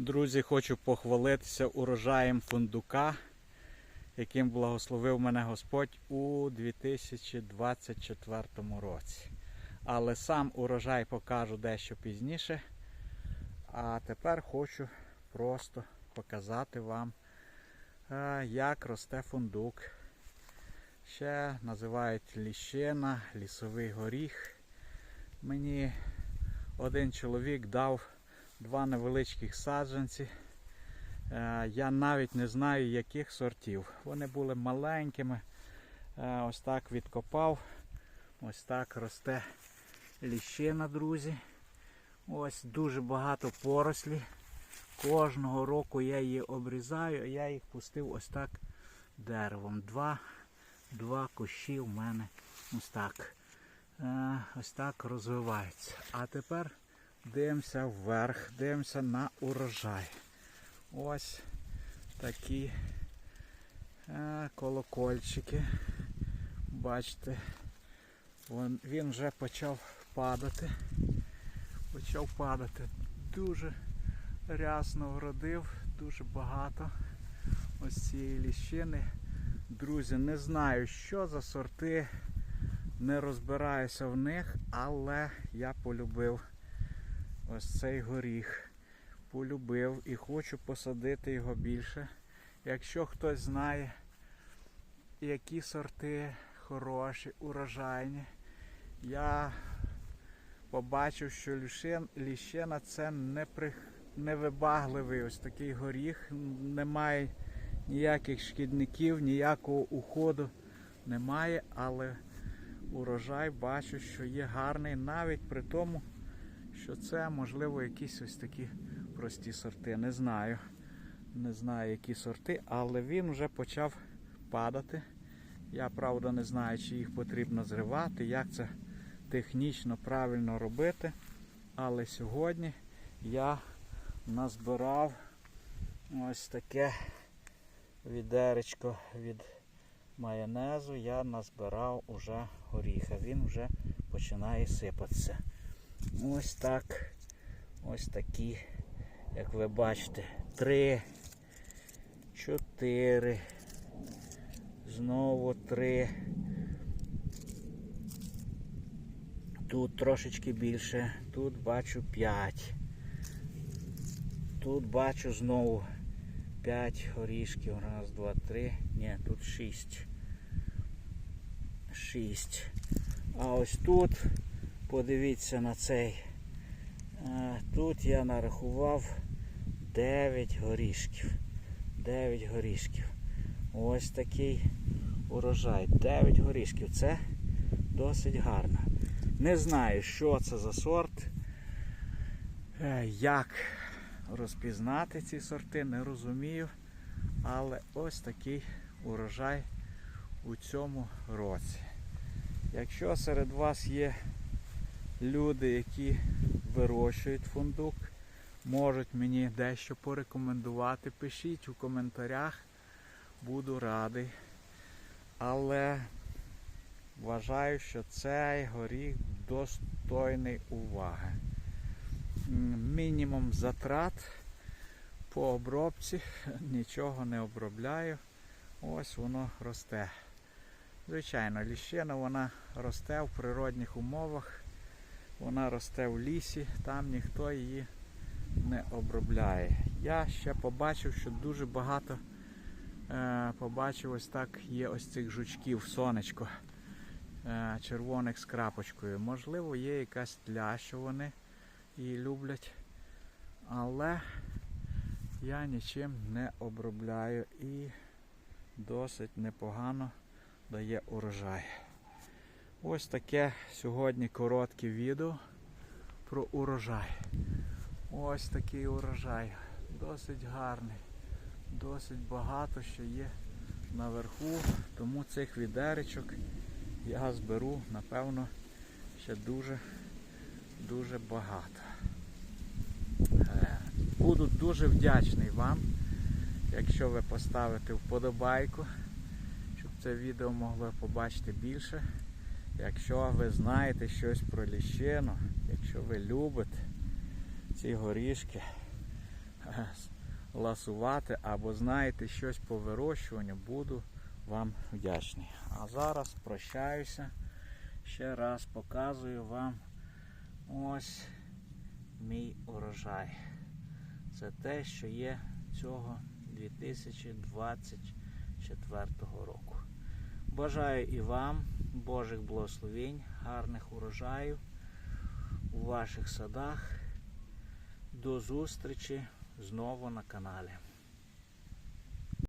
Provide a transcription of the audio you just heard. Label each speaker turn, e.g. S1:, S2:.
S1: Друзі, хочу похвалитися урожаєм фундука, яким благословив мене Господь у 2024 році. Але сам урожай покажу дещо пізніше. А тепер хочу просто показати вам, е, як росте фундук. Ще називають ліщина, лісовий горіх. Мені один чоловік дав два невеличких саджанці. Е, Я навіть не знаю, яких сортів. Вони були маленькими. Е, Ось так відкопав. Ось так росте ліщина, друзі. Ось дуже багато порослі. Кожного року я її обрізаю, а я їх пустив ось так деревом. Два, два кущі в мене ось так. Е, Ось так розвиваються. А тепер дивимося вверх, дивимося на урожай. Ось такі е, колокольчики. Бачите, він вже почав падати. Почав падати. Дуже рясно вродив, дуже багато ось цієї ліщини. Друзі, не знаю, що за сорти, не розбираюся в них, але я полюбив ось цей горіх. Полюбив і хочу посадити його більше. Якщо хтось знає, які сорти хороші, урожайні, я побачив, що ліщина це не при... невибагливий ось такий горіх, немає ніяких шкідників, ніякого уходу немає, але урожай бачу, що є гарний навіть при тому, що це можливо якісь ось такі прості сорти. Не знаю. Не знаю, які сорти, але він вже почав падати. Я правда не знаю, чи їх потрібно зривати, як це технічно правильно робити. Але сьогодні я назбирав ось таке відеречко від майонезу. Я назбирав уже горіха. Він вже починає сипатися. Ось так. Ось такі, як ви бачите, три, чотири, знову три. Тут трошечки більше, тут бачу 5. Тут бачу знову 5 горішків. Раз, два, три. Ні, тут 6. 6. А ось тут, подивіться на цей. Е, Тут я нарахував 9 горішків. 9 горішків. Ось такий урожай. 9 горішків. Це досить гарно. Не знаю, що це за сорт. е, Як розпізнати ці сорти, не розумію. Але ось такий урожай у цьому році. Якщо серед вас є люди, які вирощують фундук, можуть мені дещо порекомендувати, пишіть у коментарях, буду радий. Але вважаю, що цей горіх достойний уваги. Мінімум затрат по обробці, нічого не обробляю. Ось воно росте. Звичайно, ліщина вона росте в природних умовах, вона росте в лісі, там ніхто її не обробляє. Я ще побачив, що дуже багато е, побачив ось так є ось цих жучків, сонечко е, червоних з крапочкою. Можливо, є якась тля, що вони її люблять. Але я нічим не обробляю і досить непогано дає урожай. Ось таке сьогодні коротке відео про урожай. Ось такий урожай. Досить гарний. Досить багато що є наверху, тому цих відеречок я зберу, напевно, ще дуже дуже багато. Е, Буду дуже вдячний вам, якщо ви поставите вподобайку, щоб це відео могло побачити більше. Якщо ви знаєте щось про ліщину, якщо ви любите ці горішки, е, ласувати або знаєте щось по вирощуванню, буду вам вдячний. А зараз прощаюся. Ще раз показую вам ось мій урожай. Це те, що є цього 2024 року. Бажаю і вам Божих благословень, гарних урожаїв у ваших садах. До зустрічі знову на каналі.